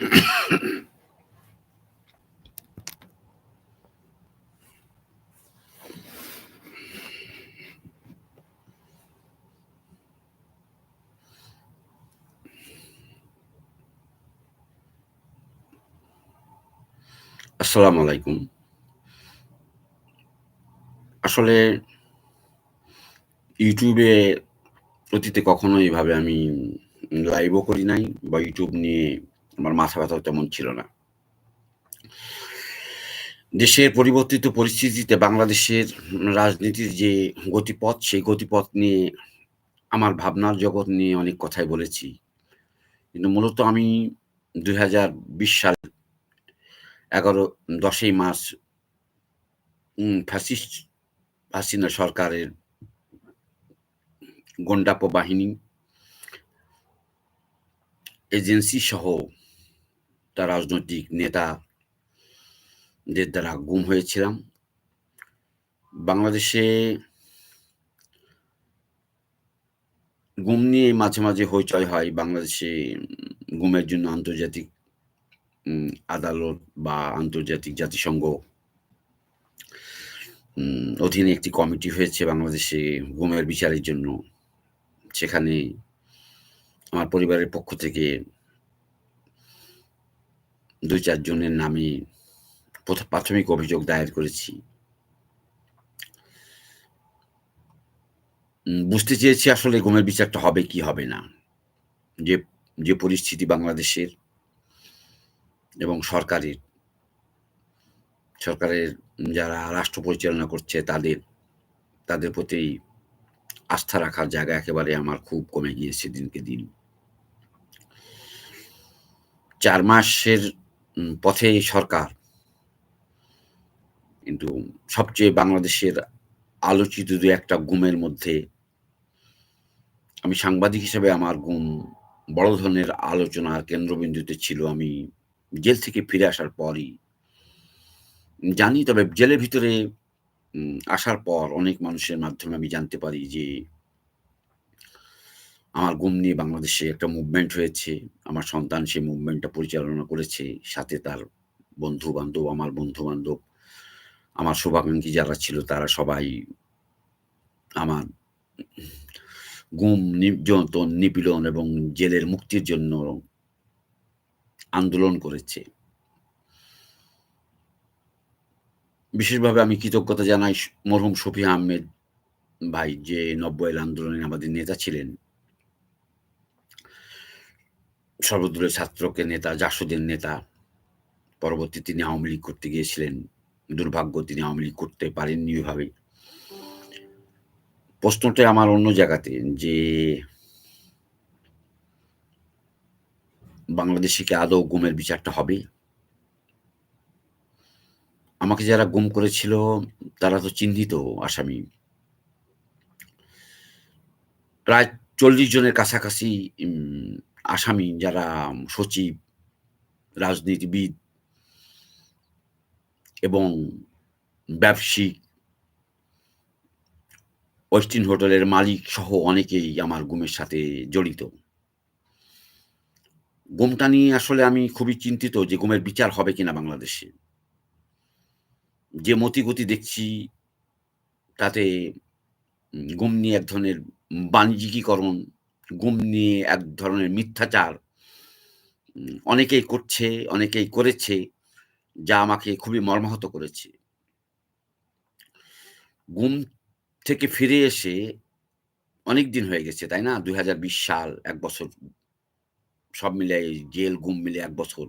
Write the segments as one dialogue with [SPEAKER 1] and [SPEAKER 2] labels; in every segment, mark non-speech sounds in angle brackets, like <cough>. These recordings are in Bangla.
[SPEAKER 1] <clears throat> আসসালামু আলাইকুম। আসলে ইউটিউবে অতীতে কখনো এইভাবে আমি লাইভও করি নাই বা ইউটিউব নিয়ে আমার মাথা ব্যাথাও তেমন ছিল না। দেশের পরিবর্তিত পরিস্থিতিতে বাংলাদেশের রাজনীতির যে গতিপথ, সেই গতিপথ নিয়ে আমার ভাবনার জগৎ নিয়ে অনেক কথাই বলেছি। কিন্তু মূলত আমি ২০২০ সাল ১১ ১০ই মার্চ ফ্যাসিস্ট হাসিনা সরকারের গন্ডাপো বাহিনী এজেন্সি সহ তার রাজনৈতিক নেতাদের দ্বারা গুম হয়েছিলাম। বাংলাদেশে গুম নিয়ে মাঝে, মাঝে হইচয় হয়। বাংলাদেশে গুমের জন্য আন্তর্জাতিক আদালত বা আন্তর্জাতিক জাতিসংঘ অধীনে একটি কমিটি হয়েছে বাংলাদেশে গুমের বিচারের জন্য। সেখানে আমার পরিবারের পক্ষ থেকে ২-৪ জনের নামে প্রথ প্রাথমিক অভিযোগ দায়ের করেছি। বুঝতে চেয়েছি আসলে গুমের বিচারটা হবে কি হবে না। যে যে পরিস্থিতি বাংলাদেশের এবং সরকারের সরকারের যারা রাষ্ট্র পরিচালনা করছে তাদের, তাদের প্রতি আস্থা রাখার জায়গা একেবারে আমার খুব কমে গিয়েছে দিনকে দিন। চার মাসের পথে সরকার। কিন্তু সবচেয়ে বাংলাদেশের আলোচিত ২-১ গুমের মধ্যে আমি সাংবাদিক হিসেবে আমার গুম বড় ধরনের আলোচনার কেন্দ্রবিন্দুতে ছিল আমি জেল থেকে ফিরে আসার পরই। জানি, তবে জেলের ভিতরে আসার পর অনেক মানুষের মাধ্যমে আমি জানতে পারি যে আমার গুম নিয়ে বাংলাদেশে একটা মুভমেন্ট হয়েছে। আমার সন্তান সেই মুভমেন্টটা পরিচালনা করেছে। সাথে তার বন্ধু-বান্ধব, আমার বন্ধু-বান্ধব, আমার শুভাকাঙ্ক্ষী যারা ছিল তারা সবাই আমার গুম, নির্যাতন, নিপীড়ন এবং জেলের মুক্তির জন্য আন্দোলন করেছে। বিশেষভাবে আমি কৃতজ্ঞতা জানাই মরহুম শফি আহমেদ ভাই যে ৯০ এর আন্দোলনে আমাদের নেতা ছিলেন। সর্বদলীয় ছাত্রকে নেতা, জাসদের নেতা। পরবর্তী তিনি আওয়ামী লীগ করতে গিয়েছিলেন। দুর্ভাগ্য তিনি আওয়ামী লীগ করতে পারেননি ওইভাবে। প্রশ্নটা আমার অন্য জায়গাতে যে বাংলাদেশে কি আদৌ গুমের বিচারটা হবে? আমাকে যারা গুম করেছিল তারা তো চিহ্নিত আসামি। প্রায় ৪০ জনের কাছাকাছি আসামি যারা সচিব, রাজনীতিবিদ এবং ব্যবসায়িক ওয়েস্টিন হোটেলের মালিক সহ অনেকেই আমার গুমের সাথে জড়িত। গুমটা নিয়ে আসলে আমি খুবই চিন্তিত যে গুমের বিচার হবে কিনা বাংলাদেশে। যে মতিগতি দেখছি তাতে গুম নিয়ে এক ধরনের বাণিজ্যিকীকরণ, গুম নিয়ে এক ধরনের মিথ্যাচার অনেকেই করছে, অনেকেই করেছে যা আমাকে খুবই মর্মাহত করেছে। গুম থেকে ফিরে এসে অনেক দিন হয়ে গেছে, তাই না? ২০২০ সাল এক বছর সব মিলায়ে জেল, গুম মিলে এক বছর।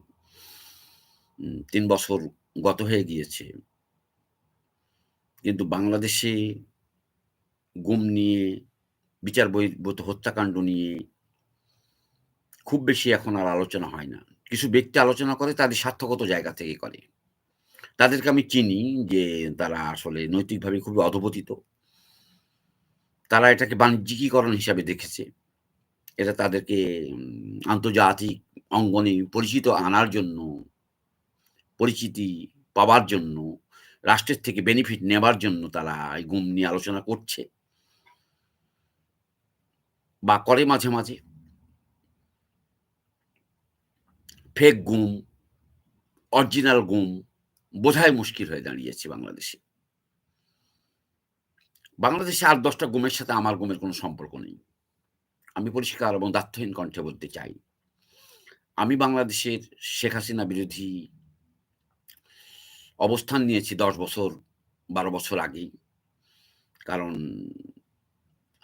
[SPEAKER 1] তিন বছর গত হয়ে গিয়েছে। কিন্তু বাংলাদেশে গুম নিয়ে, বিচার বহির্ভূত হত্যাকাণ্ড নিয়ে খুব বেশি এখন আর আলোচনা হয় না। কিছু ব্যক্তি আলোচনা করে তাদের স্বার্থগত জায়গা থেকে করে। তাদেরকে আমি চিনি যে তারা আসলে নৈতিকভাবে খুবই অধঃপতিত। তারা এটাকে বাণিজ্যিকীকরণ হিসাবে দেখেছে। এটা তাদেরকে আন্তর্জাতিক অঙ্গনে পরিচিত আনার জন্য, পরিচিতি পাওয়ার জন্য, রাষ্ট্রের থেকে বেনিফিট নেবার জন্য তারা এই গুম নিয়ে আলোচনা করছে। বা করে মাঝে, মাঝে। ফেক গুম, অরিজিনাল গুম বোঝাই মুশকিল হয়ে দাঁড়িয়েছে বাংলাদেশে। বাংলাদেশে ৮-১০ গুমের সাথে আমার গুমের কোনো সম্পর্ক নেই। আমি পরিষ্কার এবং দায়িত্বহীন কণ্ঠে বলতে চাই। আমি বাংলাদেশের শেখ হাসিনা বিরোধী অবস্থান নিয়েছি ১০ বছর ১২ বছর আগেই। কারণ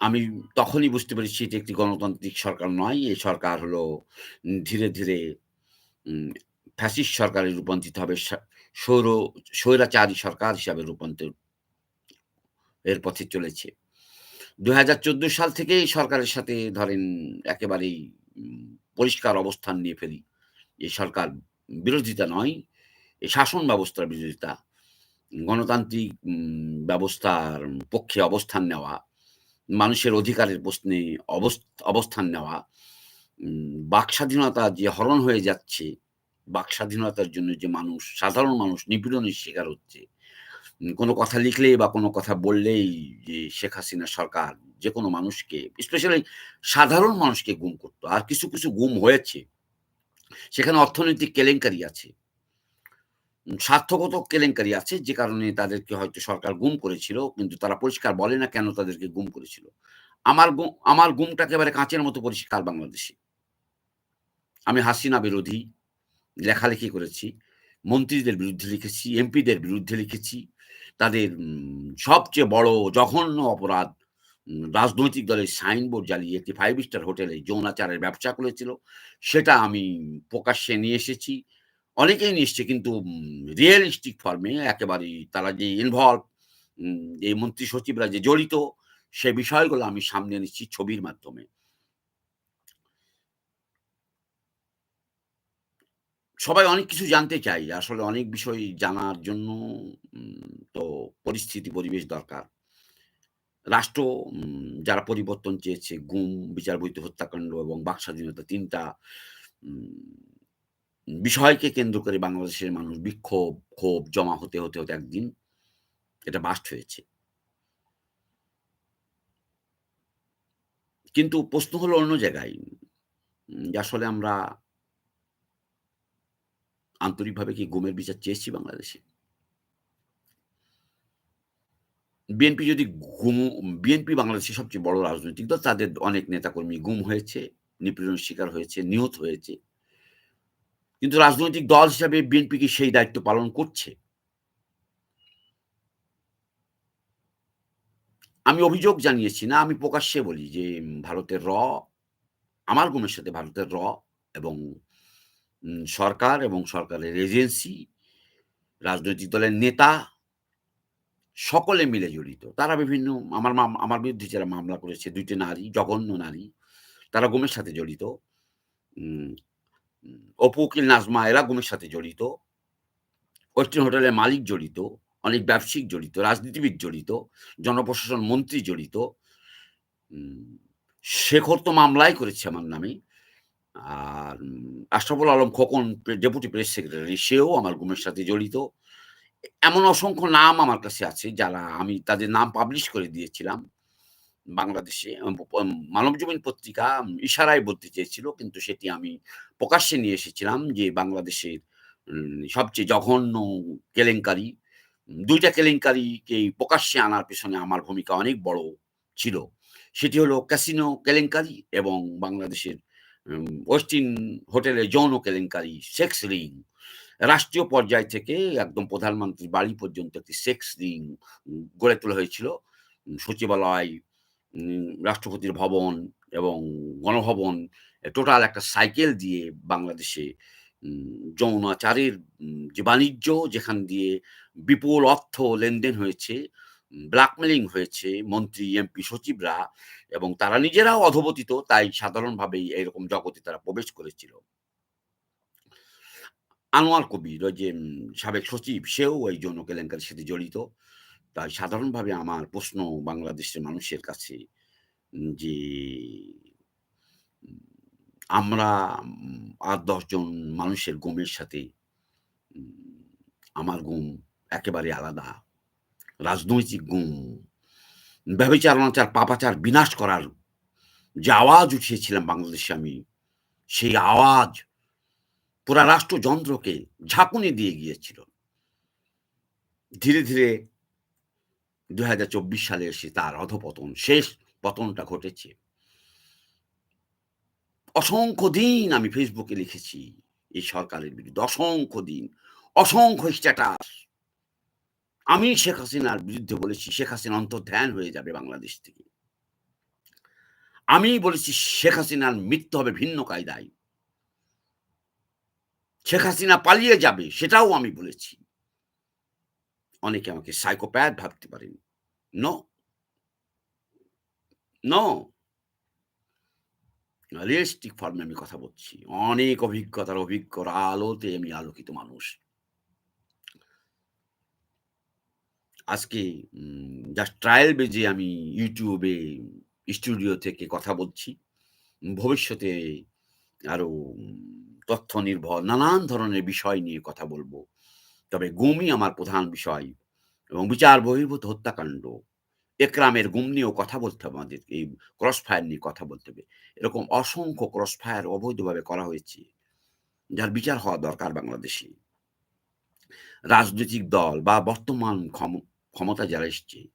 [SPEAKER 1] আমি তখনই বুঝতে পেরেছি এটি একটি গণতান্ত্রিক সরকার নয়। এই সরকার হলো ধীরে, ধীরে ফ্যাসিস্ট সরকারে রূপান্তরিত হবে। সৌর স্বৈরাচারী সরকার হিসাবে রূপান্তর এর পথে চলেছে। ২০১৪ সাল থেকেই সরকারের সাথে ধরেন একেবারেই পরিষ্কার অবস্থান নিয়ে ফেলি। এই সরকার বিরোধিতা নয়, এই শাসন ব্যবস্থার বিরোধিতা। গণতান্ত্রিক ব্যবস্থার পক্ষে অবস্থান নেওয়া, মানুষের অধিকারের প্রশ্নে অবস অবস্থান নেওয়া, বাক স্বাধীনতা যে হরণ হয়ে যাচ্ছে, বাক স্বাধীনতার জন্য যে মানুষ, সাধারণ মানুষ নিপীড়নের শিকার হচ্ছে। কোনো কথা লিখলেই বা কোনো কথা বললেই যে শেখ হাসিনা সরকার যে কোনো মানুষকে স্পেশালি সাধারণ মানুষকে গুম করতো আর কিছু, কিছু গুম হয়েছে। সেখানে অর্থনৈতিক কেলেঙ্কারি আছে। স্বার্থগত কেলেঙ্কারি আছে যে কারণে তাদেরকে হয়তো সরকার গুম করেছিল। কিন্তু তারা পরিষ্কার বলে না কেন তাদেরকে গুম করেছিল। আমার আমার গুমটা একেবারে কাঁচের মতো পরিষ্কার বাংলাদেশে। আমি হাসিনা বিরোধী, লেখালেখি করেছি। মন্ত্রীদের বিরুদ্ধে লিখেছি, এমপিদের বিরুদ্ধে লিখেছি। তাদের সবচেয়ে বড় জঘন্য অপরাধ রাজনৈতিক দলের সাইনবোর্ড জ্বালিয়ে একটি ফাইভ স্টার হোটেলে যৌনাচারের ব্যবসা করেছিল। সেটা আমি প্রকাশ্যে নিয়ে এসেছি। অনেকেই এসছে কিন্তু রিয়েলিস্টিক ফর্মে একেবারেই তারা যে ইনভলভ এই মন্ত্রী সচিবরা যে জড়িত সে বিষয়গুলো আমি সামনে নিচ্ছি ছবির মাধ্যমে। সবাই অনেক কিছু জানতে চায়। আসলে অনেক বিষয় জানার জন্য তো পরিস্থিতি পরিবেশ দরকার। রাষ্ট্র যারা পরিবর্তন চেয়েছে গুম, বিচার বহির্ভূত হত্যাকাণ্ড এবং বাক স্বাধীনতা ৩ টা উম বিষয়কে কেন্দ্র করে বাংলাদেশের মানুষ বিক্ষোভ, ক্ষোভ জমা হতে, হতে, হতে একদিন এটা বার্স্ট হয়েছে। কিন্তু প্রশ্ন হলো অন্য জায়গায়। আসলে আমরা আন্তরিকভাবে কি গুমের বিচার চেয়েছি বাংলাদেশে? বিএনপি যদি গুম বিএনপি বাংলাদেশের সবচেয়ে বড় রাজনৈতিক দল। তাদের অনেক নেতাকর্মী গুম হয়েছে, নিপীড়নের শিকার হয়েছে, নিহত হয়েছে। কিন্তু রাজনৈতিক দল হিসাবে বিএনপি কি সেই দায়িত্ব পালন করছে? আমি অভিযোগ জানিয়েছি না, আমি প্রকাশ্যে বলি যে ভারতের র আমার গুমের সাথে ভারতের র এবং সরকার এবং সরকারের এজেন্সি, রাজনৈতিক দলের নেতা সকলে মিলে জড়িত। তারা বিভিন্ন আমার আমার বিরুদ্ধে যারা মামলা করেছে দুইটি নারী, জঘন্য নারী। তারা গুমের সাথে জড়িত। উম উম অপু, উকিল, নাজমা এরা গুমের সাথে জড়িত। ওয়েস্টার্ন হোটেলের মালিক জড়িত, অনেক ব্যবসায়িক জড়িত, রাজনীতিবিদ জড়িত, জনপ্রশাসন মন্ত্রী জড়িত। শেখর তো মামলাই করেছে আমার নামে। আর Ashraful Alam Khokon deputy press secretary সেও আমার গুমের সাথে জড়িত। এমন অসংখ্য নাম আমার কাছে আছে যারা আমি তাদের নাম পাবলিশ করে দিয়েছিলাম। বাংলাদেশে মানবজমিন পত্রিকা ইশারায় বলতে চেয়েছিল কিন্তু সেটি আমি প্রকাশ্যে নিয়ে এসেছিলাম যে বাংলাদেশের সবচেয়ে জঘন্য কেলেঙ্কারি। ২ টা কেলেঙ্কারিকেই প্রকাশ্যে আনার পেছনে আমার ভূমিকা অনেক বড় ছিল। সেটি হলো ক্যাসিনো কেলেঙ্কারি এবং বাংলাদেশের ওয়েস্টিন হোটেলে যৌন কেলেঙ্কারি, সেক্স রিং। রাষ্ট্রীয় পর্যায় থেকে একদম প্রধানমন্ত্রীর বাড়ি পর্যন্ত একটি সেক্স রিং গড়ে তোলা হয়েছিল। সচিবালয়, রাষ্ট্রপতির ভবন এবং গণভবন টোটাল একটা সাইকেল দিয়ে বাংলাদেশে যৌনাচারের যে বাণিজ্য যেখান দিয়ে বিপুল অর্থ লেনদেন হয়েছে, ব্ল্যাকমেলিং হয়েছে মন্ত্রী, এমপি, সচিবরা এবং তারা নিজেরাও অধবতিত তাই সাধারণভাবেই এরকম জগতে তারা প্রবেশ করেছিল। আনোয়ার কবির ওই যে সাবেক সচিব সেও এই যৌন কেলেঙ্কারির সাথে জড়িত। তাই সাধারণভাবে আমার প্রশ্ন বাংলাদেশের মানুষের কাছে যে আমরা উম ৮-১০ মানুষের গুমের সাথে আমার গুম একেবারে আলাদা। রাজনৈতিক গুম, ব্যভিচার, অনাচার, পাপাচার বিনাশ করার যে আওয়াজ উঠিয়েছিলাম বাংলাদেশে আমি, সেই আওয়াজ পুরা রাষ্ট্রযন্ত্রকে ঝাঁকুনি দিয়ে গিয়েছিল। ধীরে, ধীরে ২০২৪ সালে এসে তার অধঃপতন, শেষ পতনটা ঘটেছে। অসংখ্য দিন আমি ফেসবুকে লিখেছি এই সরকারের বিরুদ্ধে। অসংখ্য দিন, অসংখ্য স্ট্যাটাস। আমি শেখ হাসিনার বিরুদ্ধে বলেছি, শেখ হাসিনা অন্তর্ধান হয়ে যাবে বাংলাদেশ থেকে। আমি বলেছি শেখ হাসিনার মৃত্যু হবে ভিন্ন কায়দায়। শেখ হাসিনা পালিয়ে যাবে সেটাও আমি বলেছি। অনেকে আমাকে সাইকোপ্যাথ ভাবতে পারেন। নো। নো। রিয়ালিস্টিক ফর্মে আমি কথা বলছি। অনেক অভিজ্ঞতার অভিজ্ঞর আলোতে আমি আলোকিত মানুষ। আজকে জাস্ট ট্রায়াল বেজে আমি ইউটিউবে স্টুডিও থেকে কথা বলছি। ভবিষ্যতে আরও তথ্য নির্ভর, নানান ধরনের বিষয় নিয়ে কথা বলব। তবে গুমই আমার প্রধান বিষয় এবং বিচার বহির্ভূত হত্যাকাণ্ড। একরামের গুম নিয়েও কথা বলতে হবে আমাদের। এই ক্রস ফায়ার নিয়ে কথা বলতে হবে। এরকম অসংখ্য ক্রস ফায়ার অবৈধভাবে করা হয়েছে। যার বিচার হওয়া দরকার বাংলাদেশে। রাজনৈতিক দল বা বর্তমান ক্ষম ক্ষমতায় যারা এসছে,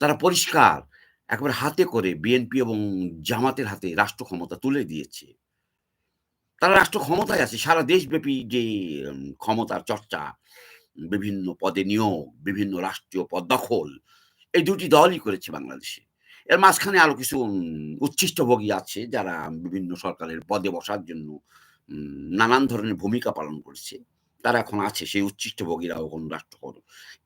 [SPEAKER 1] তারা পরিষ্কার একেবারে হাতে করে বিএনপি এবং জামাতের হাতে রাষ্ট্র ক্ষমতা তুলে দিয়েছে। তারা রাষ্ট্র ক্ষমতায় আছে। সারা দেশব্যাপী যে ক্ষমতার চর্চা, বিভিন্ন পদে নিয়োগ, বিভিন্ন রাষ্ট্রীয় পদ দখল, এই দুটি দলই করেছে বাংলাদেশে। এর মাঝখানে আরও কিছু উচ্ছিষ্টভোগী আছে যারা বিভিন্ন সরকারের পদে বসার জন্য নানান ধরনের ভূমিকা পালন করেছে। তারা এখন আছে সেই উচ্ছিষ্টভোগীরাও এখন রাষ্ট্র কর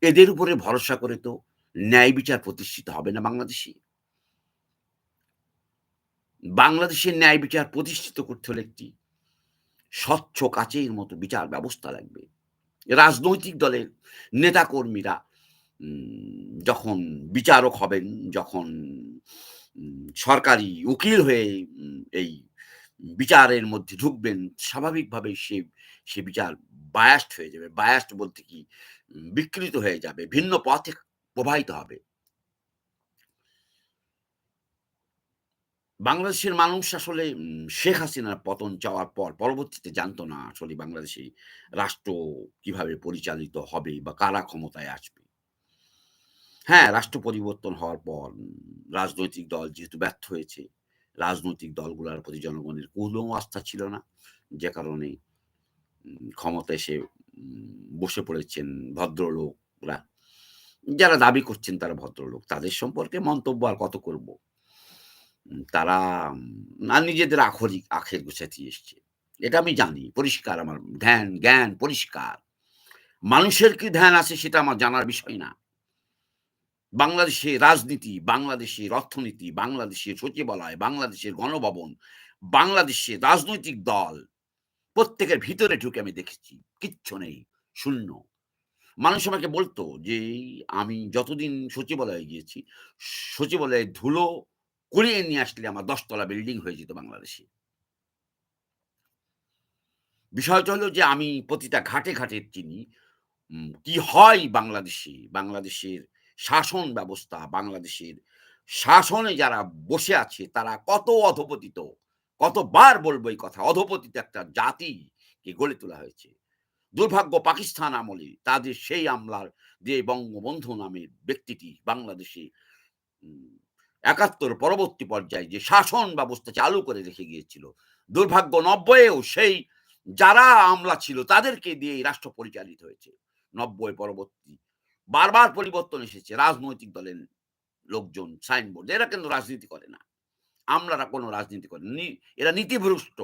[SPEAKER 1] এদের উপরে ভরসা করে তো ন্যায় বিচার প্রতিষ্ঠিত হবে না বাংলাদেশে। বাংলাদেশের ন্যায় বিচার প্রতিষ্ঠিত করতে হলে একটি স্বচ্ছ কাচের মতো বিচার ব্যবস্থা লাগবে। রাজনৈতিক দলের নেতাকর্মীরা যখন বিচারক হবেন, যখন সরকারি উকিল হয়ে এই বিচারের মধ্যে ঢুকবেন, স্বাভাবিকভাবেই সে সে বিচার বায়াস্ট হয়ে যাবে। বায়াস্ট বলতে কি বিকৃত হয়ে যাবে। ভিন্ন পথে প্রবাহিত হবে। বাংলাদেশের মানুষ আসলে শেখ হাসিনার পতন চাওয়ার পর পরবর্তীতে জানতো না আসলে বাংলাদেশে রাষ্ট্র কীভাবে পরিচালিত হবে বা কারা ক্ষমতায় আসবে। হ্যাঁ, রাষ্ট্র পরিবর্তন হওয়ার পর রাজনৈতিক দল যেহেতু ব্যর্থ হয়েছে, রাজনৈতিক দলগুলোর প্রতি জনগণের কোনো আস্থা ছিল না। যে কারণে উম ক্ষমতায় এসে বসে পড়েছেন ভদ্রলোকরা। যারা দাবি করছেন তারা ভদ্রলোক। তাদের সম্পর্কে মন্তব্য আর কত করব? তারা না নিজেদের আখরিক আখের গোছাতে এসছে। এটা আমি জানি। পরিষ্কার আমার ধ্যান, জ্ঞান পরিষ্কার। মানুষের কি ধ্যান আছে সেটা আমার জানার বিষয় না। বাংলাদেশের রাজনীতি, বাংলাদেশের অর্থনীতি, বাংলাদেশের সচিবালয়, বাংলাদেশের গণভবন, বাংলাদেশের রাজনৈতিক দল প্রত্যেকের ভিতরে ঢুকে আমি দেখেছি। কিচ্ছু নেই, শূন্য। মানুষ আমাকে বলতো যে আমি যতদিন সচিবালয়ে গিয়েছি, সচিবালয়ে ধুলো কুড়িয়ে নিয়ে আসলে আমার দশতলা বিল্ডিং হয়ে যেত বাংলাদেশে। বিষয়টা হলো যে আমি প্রতিটা ঘাটে, ঘাটে চিনি কি হয় বাংলাদেশে, বাংলাদেশের শাসন ব্যবস্থা, বাংলাদেশের শাসনে যারা বসে আছে তারা কত অধঃপতিত। কতবার বলব এই কথা। অধঃপতিত একটা জাতিকে গড়ে তোলা হয়েছে। দুর্ভাগ্য পাকিস্তান আমলে তাদের সেই আমলার যে বঙ্গবন্ধু নামের ব্যক্তিটি বাংলাদেশে ৭১ পরবর্তী পর্যায়ে যে শাসন ব্যবস্থা চালু করে রেখে গিয়েছিল। দুর্ভাগ্য ৯০ এও সেই যারা আমলা ছিল তাদেরকে দিয়েই রাষ্ট্র পরিচালিত হয়েছে। ৯০ পরবর্তী বারবার পরিবর্তন এসেছে। রাজনৈতিক দলের লোকজন সাইনবোর্ড এরা কিন্তু রাজনীতি করে না। আমলারা কোনো রাজনীতি করে এরা নীতিভ্রষ্ট।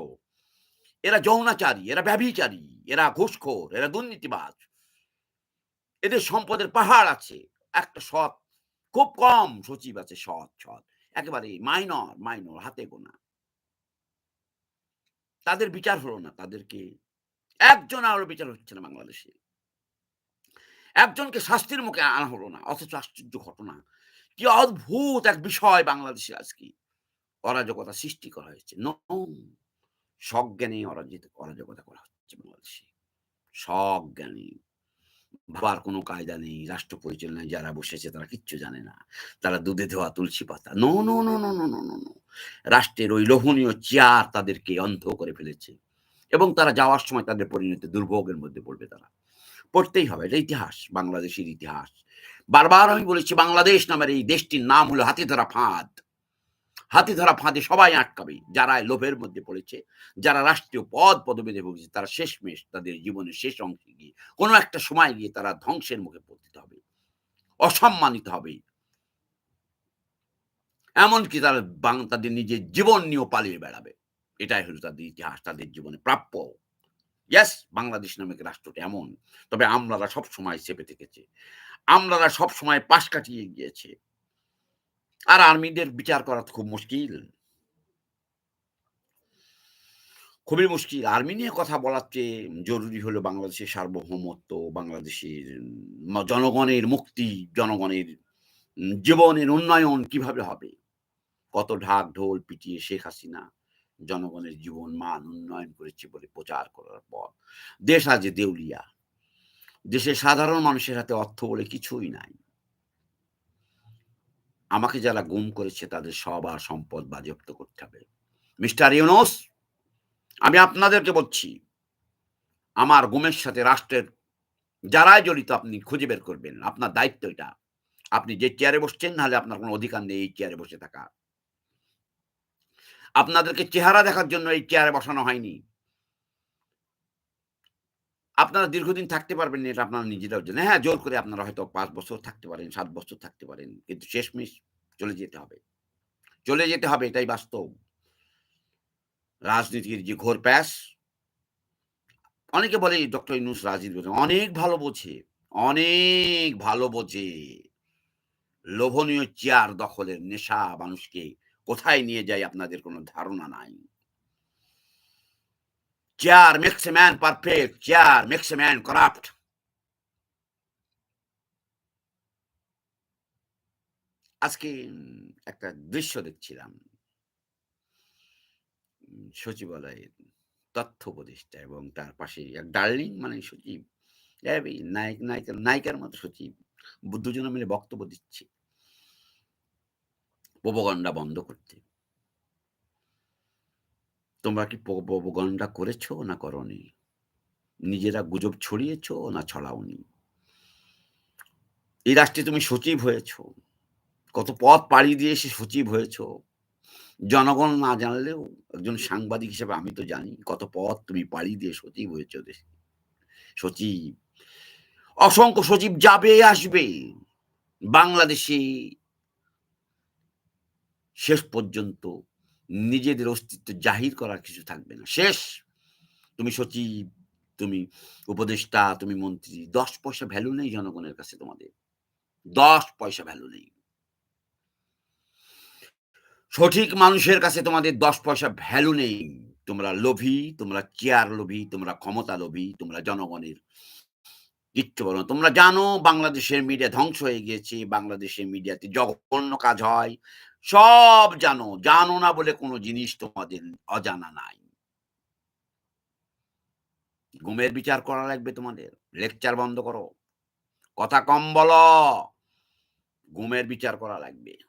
[SPEAKER 1] এরা যৌনাচারী, এরা ব্যভিচারী, এরা ঘুষখোর, এরা দুর্নীতিবাজ। এদের সম্পদের পাহাড় আছে। একটা সৎ খুব কম সচিব আছে সৎ, সৎ। একেবারে মাইনর, মাইনর হাতে গোনা। তাদের বিচার হলো না। তাদেরকে একজনেরও বিচার হচ্ছে না বাংলাদেশে। একজনকে শাস্তির মুখে আনা হলো না। অথচ আশ্চর্য ঘটনা। কি অদ্ভুত এক বিষয় বাংলাদেশে আজকে। অরাজকতা সৃষ্টি করা হয়েছে। সজ্ঞানে অরাজিত অরাজকতা করা হচ্ছে বাংলাদেশে। সজ্ঞানে। ভাবার কোনো কায়দা নেই। রাষ্ট্র পরিচালনায় যারা বসেছে তারা কিচ্ছু জানে না। তারা দুধে ধোয়া তুলসী পাতা। No, no, no, no, no, no, no. রাষ্ট্রের ওই লোভনীয় চেয়ার তাদেরকে অন্ধ করে ফেলেছে। এবং তারা যাওয়ার সময় তাদের পরিণতি দুর্ভোগের মধ্যে পড়বে তারা পড়তেই হবে এটা ইতিহাস বাংলাদেশের ইতিহাস বারবার আমি বলেছি বাংলাদেশ নামের এই দেশটির নাম হলো হাতে ধরা ফাঁদ হাতি ধরা ফাঁদে সবাই আটকাবে। যারা লোভের মধ্যে পড়েছে, যারা রাষ্ট্রীয় পদ পদবীতে ভুগছে, তারা শেষমেশ তাদের জীবনের শেষ অংশে গিয়ে, কোনো একটা সময় গিয়ে তারা ধ্বংসের মুখে পতিত হবে, অসম্মানিত হবে। এমনকি তারা বাং- তাদের নিজের জীবন নিয়েও পালিয়ে বেড়াবে। এটাই হলো তাদের ইতিহাস, তাদের জীবনে প্রাপ্য। ইয়াস বাংলাদেশ নামক রাষ্ট্রটা এমন, তবে আমলারা সব সময় চেপে থেকেছে। আমলারা সব সময় পাশ কাটিয়ে গিয়েছে। আর আর্মিদের বিচার করা খুব মুশকিল। খুবই মুশকিল। আর্মি নিয়ে কথা বলার চেয়ে জরুরি হলো বাংলাদেশের সার্বভৌমত্ব, বাংলাদেশের জনগণের মুক্তি, জনগণের জীবনের উন্নয়ন কীভাবে হবে? কত ঢাক ঢোল পিটিয়ে শেখ হাসিনা জনগণের জীবন, মান উন্নয়ন করেছে বলে প্রচার করার পর। দেশ আজ দেউলিয়া। দেশের সাধারণ মানুষের হাতে অর্থ বলে কিছুই নাই। আমাকে যারা গুম করেছে, তাদের সবার সম্পদ বাজেয়াপ্ত করতে হবে। মিস্টার ইউনুস, আমি আপনাদেরকে বলছি, আমার গুমের সাথে রাষ্ট্রের যারাই জড়িত, আপনি খুঁজে বের করবেন। আপনার দায়িত্ব এটা। আপনি যে চেয়ারে বসছেন, নাহলে আপনার কোনো অধিকার নেই এই চেয়ারে বসে থাকা আপনাদেরকে চেহারা দেখার জন্য এই চেয়ারে বসানো হয়নি। আপনারা দীর্ঘদিন থাকতে পারবেন এটা আপনারা নিজেরাও জানেন। হ্যাঁ জোর করে আপনারা হয়তো পাঁচ বছর থাকতে পারেন, সাত বছর থাকতে পারেন, কিন্তু শেষমেশ চলে যেতে হবে। চলে যেতে হবে, এটাই বাস্তব। রাজনীতির যে ঘোর প্যাস, অনেকে বলে ডক্টর ইনুস রাজনীতি অনেক ভালো বোঝে, অনেক ভালো বোঝে। লোভনীয় চেয়ার দখলের নেশা মানুষকে কোথায় নিয়ে যায় আপনাদের কোনো ধারণা নাই। Chair makes a man perfect chair makes a man corrupt আজকে একটা দৃশ্য দেখছিলাম। সচিবালয়ের তথ্য উপদেষ্টা এবং তার পাশে এক ডার্লিং মানে সচিব নায়ক, নায়িকা, নায়িকার মতো সচিব, দুজনে মিলে বক্তব্য দিচ্ছে। প্রবগণ্ডা বন্ধ করতে। তোমরা কি প্রবগণ্ডা করেছ না করনি? নিজেরা গুজব ছড়িয়েছো না ছড়াওনি? এই রাষ্ট্রে তুমি সচিব হয়েছো। কত পথ পাড়ি দিয়ে এসে সচিব হয়েছো। জনগণ না জানলেও একজন সাংবাদিক হিসেবে আমি তো জানি কত পথ তুমি পাড়ি দিয়ে সচিব হয়েছো দেশে। সচিব। অসংখ্য সচিব যাবে, আসবে। বাংলাদেশে শেষ পর্যন্ত নিজেদের অস্তিত্ব জাহির করার কিছু থাকবে না। শেষ! তুমি সচিব, তুমি উপদেষ্টা, তুমি মন্ত্রী, দশ পয়সা ভ্যালু নেই জনগণের কাছে তোমাদের। দশ পয়সা ভ্যালু নেই। সঠিক মানুষের কাছে তোমাদের দশ পয়সা ভ্যালু নেই। তোমরা লোভী, তোমরা চেয়ার লোভী, তোমরা ক্ষমতা লোভী, তোমরা জনগণের কিচ্ছু বলো তোমরা জানো বাংলাদেশের মিডিয়া ধ্বংস হয়ে গিয়েছে, বাংলাদেশের মিডিয়াতে জঘন্য কাজ হয়। সব জানো। জানো না বলে কোনো জিনিস তোমাদের অজানা নাই। ঘুমের বিচার করা লাগবে তোমাদের। লেকচার বন্ধ করো। কথা কম বলো। ঘুমের বিচার করা লাগবে।